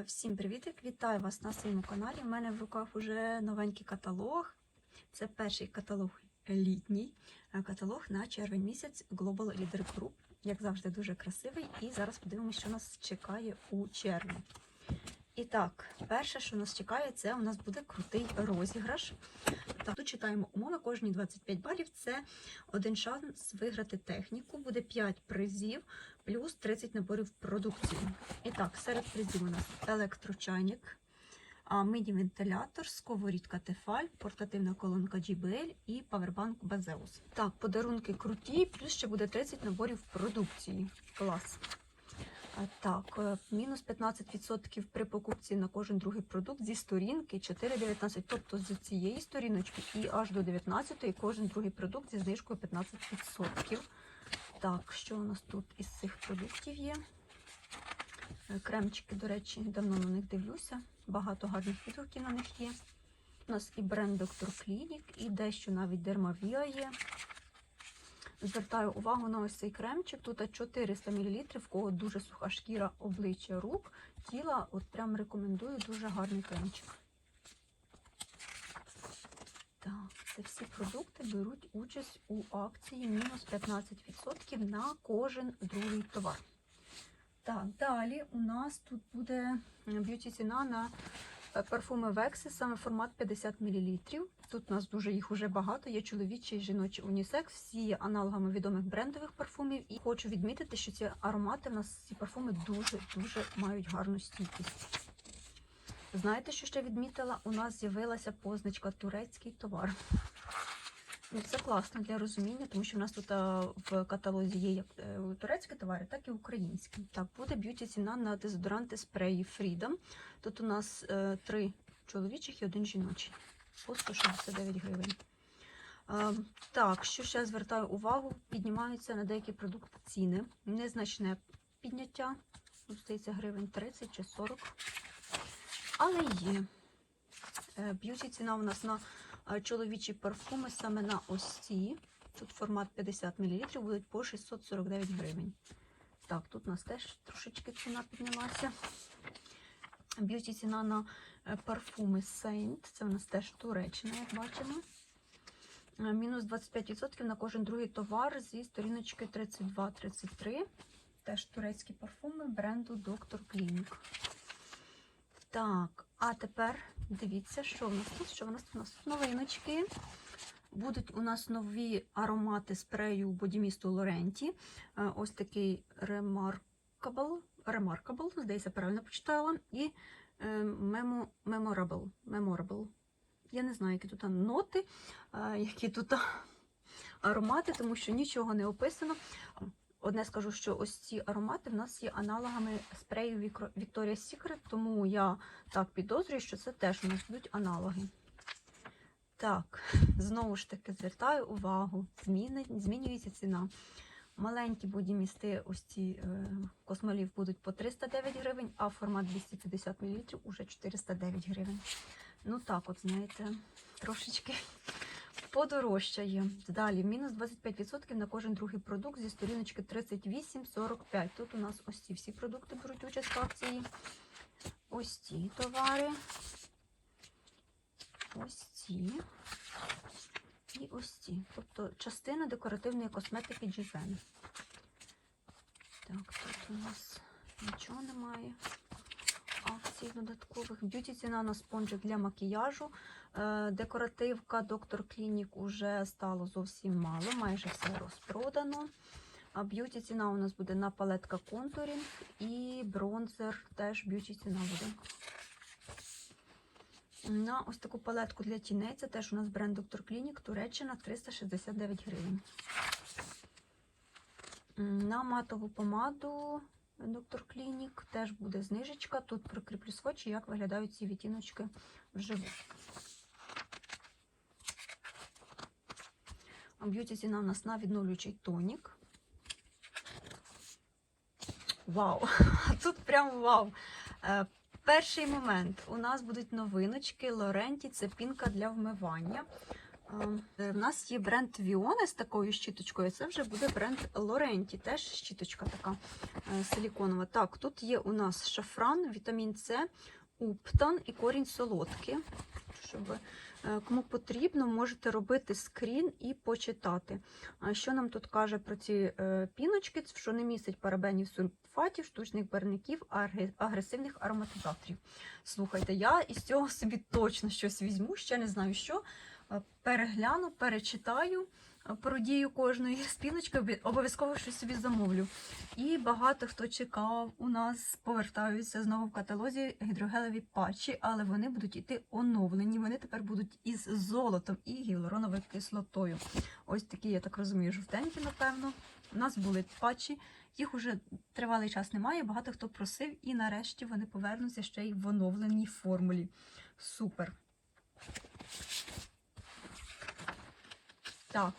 Е, Всім привітик! Вітаю вас на своєму каналі. У мене в руках вже новенький каталог. Це перший каталог літній е, каталог на червень місяць Global Leader Group. Як завжди, дуже красивий. І зараз подивимося, що нас чекає у червні. І так, перше, що нас чекає, це у нас буде крутий розіграш. Так, тут читаємо умови. Кожні 25 балів це один шанс виграти техніку. Буде 5 призів плюс 30 наборів продукції. І так, серед призів у нас електрочайник, а, міді-вентилятор, сковорідка Тефаль, портативна колонка JBL і павербанк Базеус. Так, подарунки круті, плюс ще буде 30 наборів продукції. Клас. А, Так, е, мінус 15% при покупці на кожен другий продукт зі сторінки 4,19. Тобто з цієї сторіночки і аж до 19 кожен другий продукт зі знижкою 15%. Так, що у нас тут із цих продуктів є? Е, Кремчики, до речі, давно на них дивлюся. Багато гарних відгуків на них є. У нас і бренд Dr. Clinic, і дещо навіть Dermavia є. Звертаю увагу на ось цей кремчик. Тут 400 мл, в кого дуже суха шкіра обличчя рук, тіла. От прям рекомендую дуже гарний кремчик. Так, це всі продукти беруть участь у акції мінус 15% на кожен другий товар. Так, далі у нас тут буде б'юті ціна на парфуми Векси, саме формат 50 мл. Тут у нас дуже їх уже багато. Є чоловічий і жіночий унісекс, всі є аналогами відомих брендових парфумів. І хочу відмітити, що ці аромати в нас ці парфуми дуже-дуже мають гарну стійкість. Знаєте, що ще відмітила? У нас з'явилася позначка турецький товар. Ну, Це класно для розуміння, тому що в нас тут в каталозі є як е, турецькі товари, так і українські. Так, буде б'юті ціна на дезодоранти спреї Freedom. Тут у нас е, три чоловічих і один жіночий. По 169 гривень. Е, так, що ще звертаю увагу, піднімаються на деякі продукти ціни. Незначне підняття. Тут здається гривень 30 чи 40. Але є. Е, Б'юті ціна у нас на е, чоловічі парфуми саме на ось ці. Тут формат 50 мл будуть по 649 гривень. Так, тут у нас теж трошечки ціна піднялася. Б'юті ціна на е, парфуми Saint. Це у нас теж Туреччина, як бачимо. Е, Мінус 25% на кожен другий товар зі сторіночки 32-33. Теж турецькі парфуми бренду Dr. Clinic. Так, а тепер дивіться, що в нас тут. Що в нас тут? У нас новиночки. Будуть у нас нові аромати спрею бодімісту Лоренті. Е, Ось такий Remarkable, Remarkable, здається, правильно почитала. І е, Memo, Memorable. Memorable. Я не знаю, які тут ноти, е, які тут аромати, тому що нічого не описано. Одне скажу, що ось ці аромати в нас є аналогами спрею Victoria's Secret, тому я так підозрюю, що це теж у нас будуть аналоги. Так, знову ж таки звертаю увагу, зміни, змінюється ціна. Маленькі бодімісти, ось ці е, космолів будуть по 309 гривень, а формат 250 мл уже 409 гривень. Ну так, от знаєте, трошечки подорожчає. Далі мінус 25% на кожен другий продукт зі сторіночки 38,45. Тут у нас ось ці всі продукти беруть участь в акції. Ось ці товари. Ось ці. І ось ці. Тобто частина декоративної косметики Джізен. Так, тут у нас нічого немає. Акцій додаткових. Б'юті ціна на спонжик для макіяжу. Е, Декоративка Доктор Клінік уже стало зовсім мало, майже все розпродано. А б'юті ціна у нас буде на палетка контурінг і бронзер теж б'юті ціна буде. На ось таку палетку для тіней, це теж у нас бренд Доктор Клінік, Туреччина 369 гривень. На матову помаду Доктор Клінік теж буде знижечка. Тут прикріплю скотч, як виглядають ці відтіночки вживу. Б'юті ціна у нас на відновлюючий тонік. Вау! Тут прям вау! Е, Перший момент. У нас будуть новиночки Лоренті, це пінка для вмивання. Е, В нас є бренд Віоне з такою щіточкою. Це вже буде бренд Лоренті. Теж щіточка така е, силіконова. Так, тут є у нас шафран, вітамін С, уптан і корінь солодкий. Щоб е, кому потрібно, можете робити скрін і почитати. Що нам тут каже про ці е, піночки? Що не містить парабенів, сульфатів, штучних барників, агресивних ароматизаторів. Слухайте, я із цього собі точно щось візьму, ще не знаю що. Е, Перегляну, перечитаю е, про дію кожної спіночки, обов'язково щось собі замовлю. І багато хто чекав, у нас повертаються знову в каталозі гідрогелеві патчі, але вони будуть іти оновлені. Вони тепер будуть із золотом і гіалуроновою кислотою. Ось такі, я так розумію, жовтенькі, напевно. У нас були патчі, їх уже тривалий час немає. Багато хто просив, і нарешті вони повернуться ще й в оновленій формулі. Супер. Так,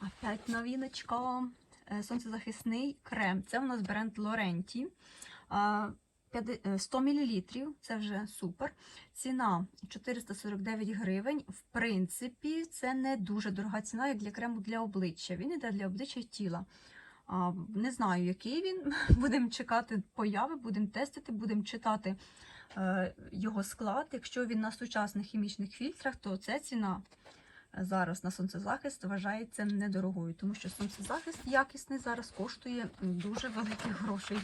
опять новиночка. Е, Сонцезахисний крем. Це у нас бренд Лоренті. 100 мл, це вже супер. Ціна 449 гривень. В принципі, це не дуже дорога ціна, як для крему для обличчя. Він іде для обличчя і тіла. Не знаю, який він. Будемо чекати появи, будемо тестити, будемо читати е, його склад. Якщо він на сучасних хімічних фільтрах, то ця ціна зараз на сонцезахист вважається недорогою, тому що сонцезахист якісний зараз коштує дуже великих грошей.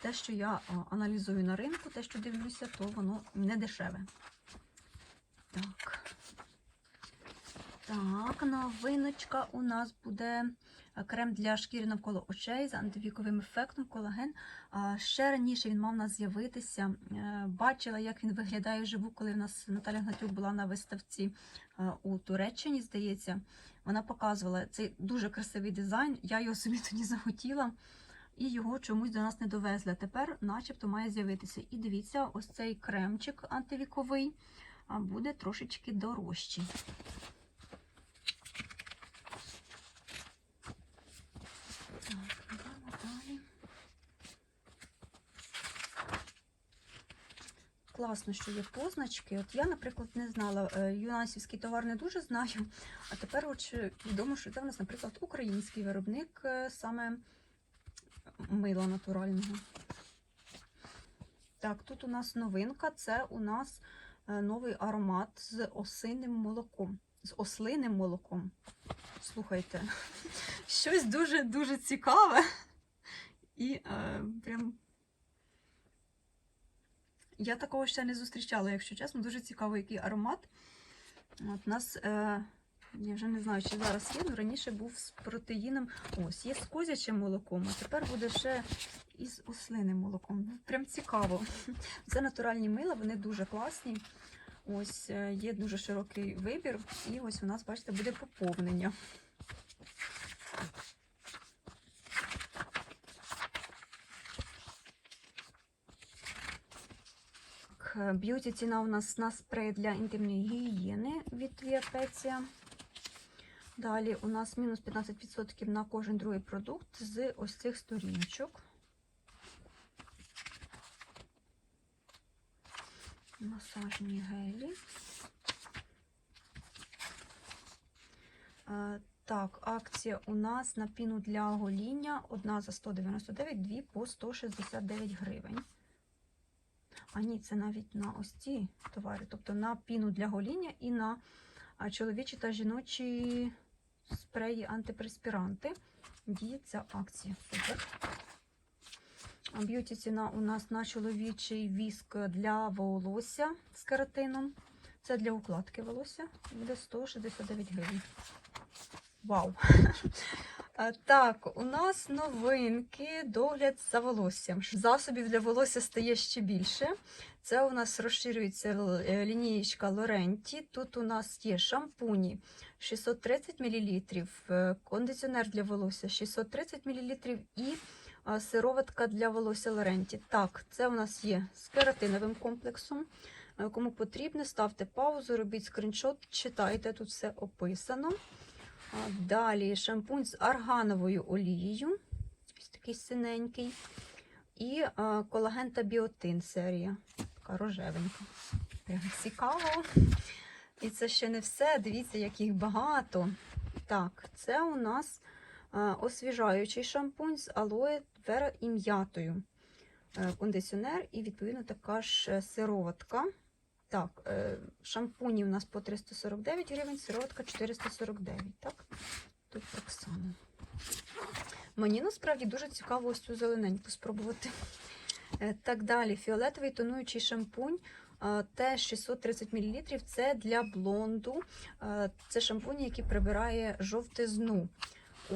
Те, що я аналізую на ринку, те, що дивлюся, то воно не дешеве. Так. Так, новиночка у нас буде е, крем для шкіри навколо очей з антивіковим ефектом колаген. Ще раніше він мав у нас з'явитися. Е, Бачила, як він виглядає вживу, коли в нас Наталя Гнатюк була на виставці е, у Туреччині, здається. Вона показувала цей дуже красивий дизайн. Я його собі тоді захотіла. І його чомусь до нас не довезли. Тепер, начебто, має з'явитися. І дивіться, ось цей кремчик антивіковий буде трошечки дорожчий. Так, йдемо далі. Класно, що є позначки. От я, наприклад, не знала, е, юнасівський товар не дуже знаю, а тепер от відомо, що це в нас, наприклад, український виробник е, саме мила натурального. Так, тут у нас новинка, це у нас е, новий аромат з осинним молоком. З ослиним молоком. Слухайте, щось дуже-дуже цікаве. І е, прям. Я такого ще не зустрічала, якщо чесно, дуже цікаво, який аромат. От у нас, е, я вже не знаю, чи зараз є, але раніше був з протеїном. Ось, є з козячим молоком, а тепер буде ще із ослиним молоком. Прям цікаво. Це натуральні мила, вони дуже класні. Ось е, є дуже широкий вибір, і ось у нас, бачите, буде поповнення. Так, Б'юті ціна у нас на спрей для інтимної гігієни від Віапеція. Далі у нас мінус 15% на кожен другий продукт з ось цих сторіночок. Масажні гелі. Е, Так, акція у нас на піну для гоління. Одна за 199, дві по 169 гривень. А ні, це навіть на ось ці товари, тобто на піну для гоління і на чоловічі та жіночі спреї антипреспіранти. Діє ця акція. Супер. Б'юті ціна у нас на чоловічий віск для волосся з кератином. Це для укладки волосся. Буде 169 гривень. Вау! Так, у нас новинки, догляд за волоссям. Засобів для волосся стає ще більше. Це у нас розширюється е, лінієчка Лоренті. Тут у нас є шампуні 630 мл, е, кондиціонер для волосся 630 мл і сироватка для волосся Лоренті. Так, це у нас є з кератиновим комплексом. Е, Кому потрібно, ставте паузу, робіть скріншот, читайте, тут все описано. Далі шампунь з аргановою олією. Ось такий синенький. І колаген та біотин серія. Така рожевенька. Прям цікаво. І це ще не все. Дивіться, як їх багато. Так, це у нас освіжаючий шампунь з алоє вера і м'ятою. Е, кондиціонер і, відповідно, така ж е, сироватка. Так, е, шампуні у нас по 349 гривень, сироватка 449. Так, тут так само. Мені насправді дуже цікаво ось цю зелененьку спробувати. Е, Так далі, фіолетовий тонуючий шампунь. Теж 630 мл. Це для блонду. Це шампунь, який прибирає жовтизну.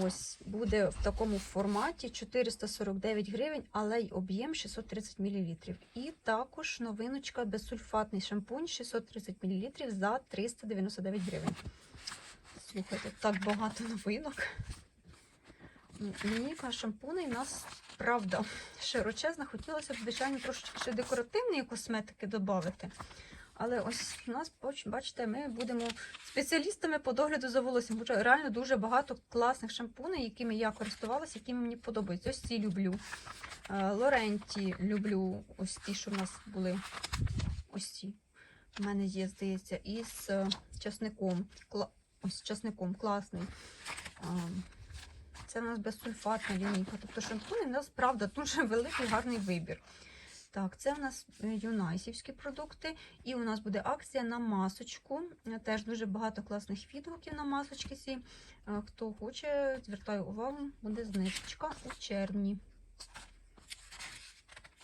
Ось буде в такому форматі 449 гривень, але й об'єм 630 мл. І також новиночка безсульфатний шампунь 630 мл за 399 гривень. Слухайте, так багато новинок. Ну, Лінійка шампуней у нас правда широчезна. Хотілося б, звичайно, трошечки декоративної косметики додати. Але ось у нас, бачите, ми будемо спеціалістами по догляду за волоссям. Хоча реально дуже багато класних шампуней, якими я користувалася, якими мені подобаються. Ось ці люблю. Е, Лоренті люблю ось ті, що в нас були. Ось ці. У мене є, здається, із е, часником. Кла- Ось часником класний. Це у нас безсульфатна лінійка. Тобто шампуни у нас, правда, дуже великий гарний вибір. Так, це у нас е, юнайсівські продукти. І у нас буде акція на масочку. Е, Теж дуже багато класних відгуків на масочки. ці. Е, Хто хоче, звертаю увагу, буде знижечка у червні.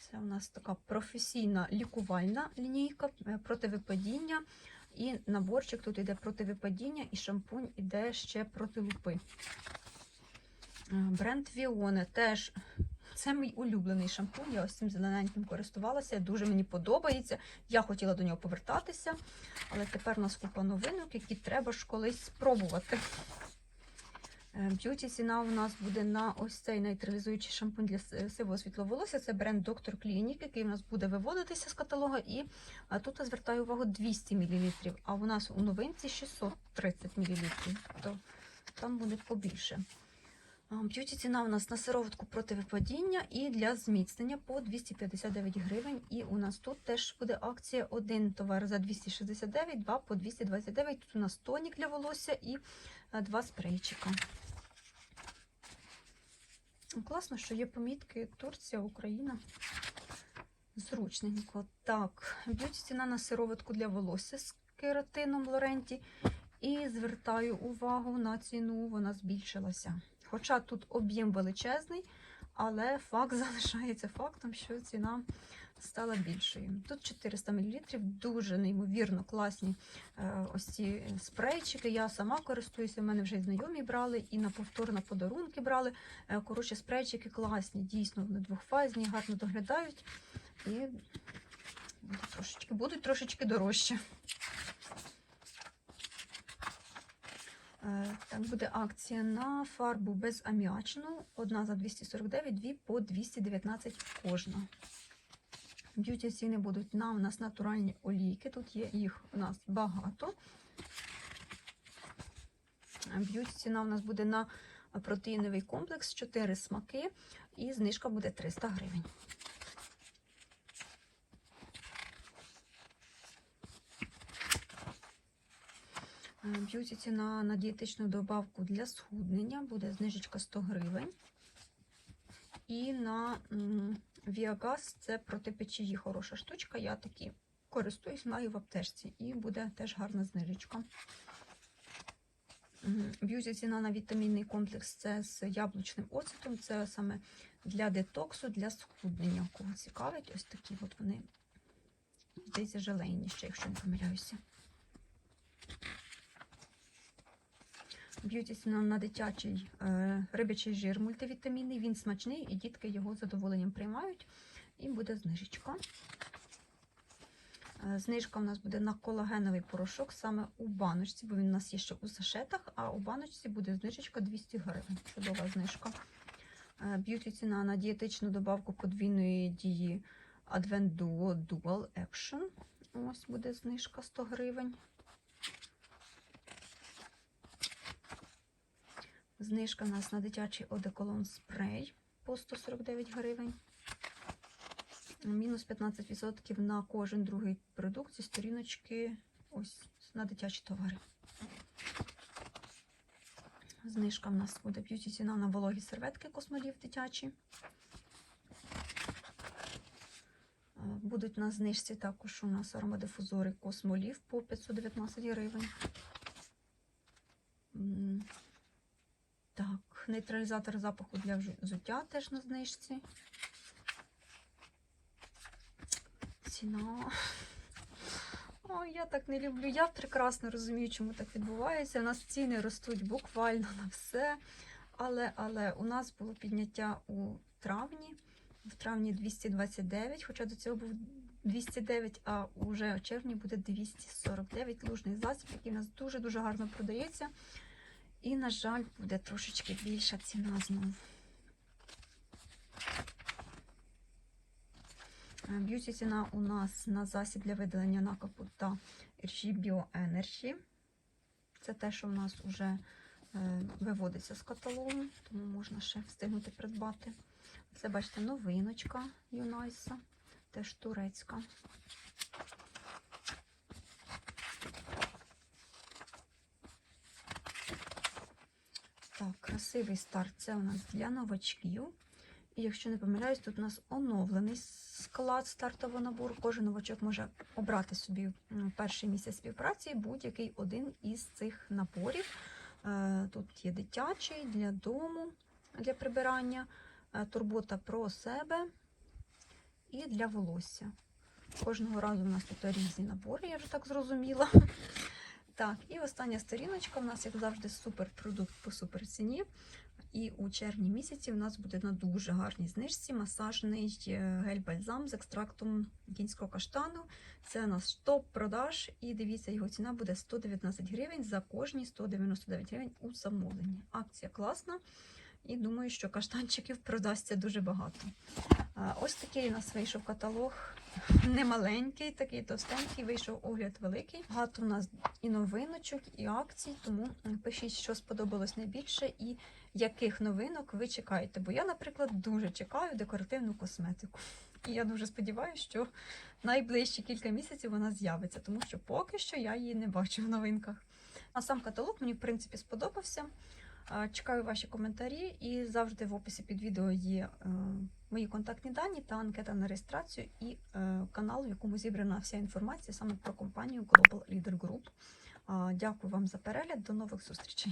Це у нас така професійна лікувальна лінійка противипадіння. І наборчик тут йде противипадіння, і шампунь іде ще проти лупи. Бренд Віоне теж це мій улюблений шампунь. Я ось цим зелененьким користувалася. Дуже мені подобається. Я хотіла до нього повертатися, але тепер у нас купа новинок, які треба ж колись спробувати. Е, Б'юті ціна у нас буде на ось цей нейтралізуючий шампунь для сивого світловолосся. Це бренд Доктор Клінік, який у нас буде виводитися з каталога. І тут я звертаю увагу 200 мл, а у нас у новинці 630 мл. То там буде побільше. А, Б'юті ціна у нас на сироватку проти випадіння і для зміцнення по 259 гривень. І у нас тут теж буде акція: один товар за 269, два по 229. Тут у нас тонік для волосся і два спрейчика. Ну, Класно, що є помітки Турція, Україна. Зручненько. Так, б'юті ціна на сироватку для волосся з кератином Лоренті. І звертаю увагу на ціну, вона збільшилася. Хоча тут об'єм величезний, але факт залишається фактом, що ціна стала більшою. Тут 400 мл, дуже неймовірно класні е, ось ці спрейчики. Я сама користуюся, в мене вже й знайомі брали, і на повтор на подарунки брали. Е, Коротше, спрейчики класні, дійсно, вони двохфазні, гарно доглядають. І будуть трошечки, будуть трошечки дорожче. Так, буде акція на фарбу безаміачну. Одна за 249, дві по 219 кожна. Б'юті ціни будуть на у нас натуральні олійки. Тут є їх у нас багато. Е, Б'юті ціна у нас буде на протеїновий комплекс 4 смаки, і знижка буде 300 гривень. Б'юті ціна на дієтичну добавку для схуднення буде знижечка 100 гривень. І на Віагаз це проти печії хороша штучка. Я такі користуюсь, маю в аптечці. І буде теж гарна знижечка. М, Б'юті ціна на вітамінний комплекс це з яблучним оцетом. Це саме для детоксу, для схуднення. Кого цікавить, ось такі от вони. Здається, желейні ще, якщо не помиляюся. Б'юті ціна на дитячий е, рибячий жир мультивітамінний. Він смачний і дітки його з задоволенням приймають. І буде знижечка. Е, Знижка у нас буде на колагеновий порошок саме у баночці, бо він у нас є ще у сашетах, а у баночці буде знижечка 200 гривень. Чудова знижка. Е, Б'юті ціна на дієтичну добавку подвійної дії Advent Duo Dual Action. Ось буде знижка 100 гривень. Знижка у нас на дитячий одеколон спрей по 149 гривень. Мінус 15% на кожен другий продукт зі сторіночки ось на дитячі товари. Знижка в нас буде б'юті ціна на вологі серветки космолів дитячі. Е, Будуть на знижці також у нас аромадифузори космолів по 519 гривень. М, Так, нейтралізатор запаху для взуття теж на знижці. Ціна. Ой, я так не люблю. Я прекрасно розумію, чому так відбувається. У нас ціни ростуть буквально на все. Але, але у нас було підняття у травні. В травні 229, хоча до цього був 209, а вже в червні буде 249 лужний засіб, який у нас дуже-дуже гарно продається. І, на жаль, буде трошечки більша ціна знову. Е, Б'юті ціна у нас на засіб для видалення накопу та ржі Bioenergy. Це те, що у нас вже е, виводиться з каталогу, тому можна ще встигнути придбати. Це, бачите, новиночка Юнайса, теж турецька. Так, красивий старт. Це у нас для новачків. І якщо не помиляюсь, тут у нас оновлений склад стартового набору. Кожен новачок може обрати собі перший місяць співпраці будь-який один із цих наборів. Е, Тут є дитячий для дому, для прибирання, е, турбота про себе і для волосся. Кожного разу у нас тут різні набори, я вже так зрозуміла. Так, і остання сторіночка у нас, як завжди, суперпродукт по суперціні. І у червні місяці у нас буде на дуже гарній знижці масажний е, гель-бальзам з екстрактом кінського каштану. Це у нас топ-продаж, і дивіться, його ціна буде 119 гривень за кожні 199 гривень у замовленні. Акція класна, і думаю, що каштанчиків продасться дуже багато. Ось такий у нас вийшов каталог. Немаленький, такий товстенький, вийшов огляд великий. Багато у нас і новиночок, і акцій, тому пишіть, що сподобалось найбільше і яких новинок ви чекаєте. Бо я, наприклад, дуже чекаю декоративну косметику. І я дуже сподіваюся, що найближчі кілька місяців вона з'явиться, тому що поки що я її не бачу в новинках. А сам каталог мені, в принципі, сподобався. Чекаю ваші коментарі, і завжди в описі під відео є е, мої контактні дані та анкета на реєстрацію і е, канал, в якому зібрана вся інформація саме про компанію Global Leader Group. Дякую вам за перегляд. До нових зустрічей.